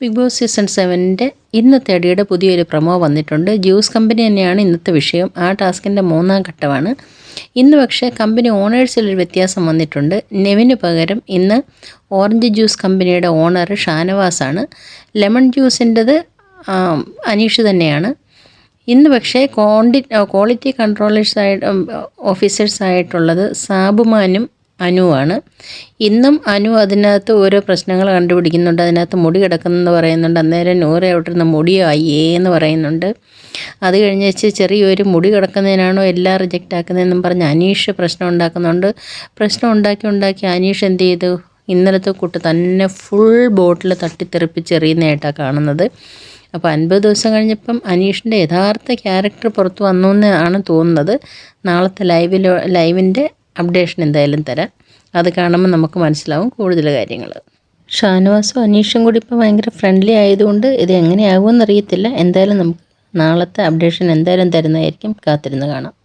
Big boss season സെവന്റെ ഇന്നത്തെ അടിയുടെ പുതിയൊരു പ്രമോ വന്നിട്ടുണ്ട്. ജ്യൂസ് കമ്പനി തന്നെയാണ് ഇന്നത്തെ വിഷയം. ആ ടാസ്കിന്റെ മൂന്നാം ഘട്ടമാണ്. ഇന്ന് പക്ഷേ കമ്പനി ഓണേഴ്സിലൊരു വ്യത്യാസം വന്നിട്ടുണ്ട്. നെവിന് പകരം ഇന്ന് ഓറഞ്ച് ജ്യൂസ് കമ്പനിയുടെ ഓണർ ഷാനവാസാണ്. ലെമൺ ജ്യൂസിന്റെത് അനീഷ് തന്നെയാണ്. ഇന്ന് പക്ഷേ ക്വാണ്ടി ക്വാളിറ്റി കൺട്രോളേഴ്സായിട്ട് ഓഫീസേഴ്സായിട്ടുള്ളത് സാബുമാനും അനുവാണ്. ഇന്നും അനു അതിനകത്ത് ഓരോ പ്രശ്നങ്ങൾ കണ്ടുപിടിക്കുന്നുണ്ട്. അതിനകത്ത് മുടി കിടക്കുന്നെന്ന് പറയുന്നുണ്ട്. അന്നേരം നൂറ അവിടുന്ന് മുടിയായി എന്ന് പറയുന്നുണ്ട്. അത് കഴിഞ്ഞ് വെച്ച് ചെറിയൊരു മുടി കിടക്കുന്നതിനാണോ എല്ലാം റിജക്റ്റ് ആക്കുന്നതെന്നും പറഞ്ഞ് അനീഷ് പ്രശ്നം ഉണ്ടാക്കുന്നുണ്ട്. പ്രശ്നം ഉണ്ടാക്കി ഉണ്ടാക്കി അനീഷ് എന്ത് ചെയ്തു? ഇന്നലത്തെ കൂട്ട് തന്നെ ഫുൾ ബോട്ടിൽ തട്ടിത്തെറിപ്പിച്ചെറിയുന്നതായിട്ടാണ് കാണുന്നത്. അപ്പോൾ അൻപത് ദിവസം കഴിഞ്ഞപ്പം അനീഷിന്റെ യഥാർത്ഥ ക്യാരക്ടർ പുറത്ത് വന്നു എന്നാണ് തോന്നുന്നത്. നാളത്തെ ലൈവിലോ ലൈവിന്റെ അപ്ഡേഷൻ എന്തായാലും തരാം. അത് കാണുമ്പോൾ നമുക്ക് മനസ്സിലാവും കൂടുതൽ കാര്യങ്ങൾ. ഷാനവാസും അനീഷും കൂടി ഇപ്പോൾ ഭയങ്കര ഫ്രണ്ട്ലി ആയതുകൊണ്ട് ഇത് എങ്ങനെയാകുമെന്ന് അറിയത്തില്ല. എന്തായാലും നമുക്ക് നാളത്തെ അപ്ഡേഷൻ എന്തായാലും തരുന്നതായിരിക്കും. കാത്തിരുന്ന് കാണാം.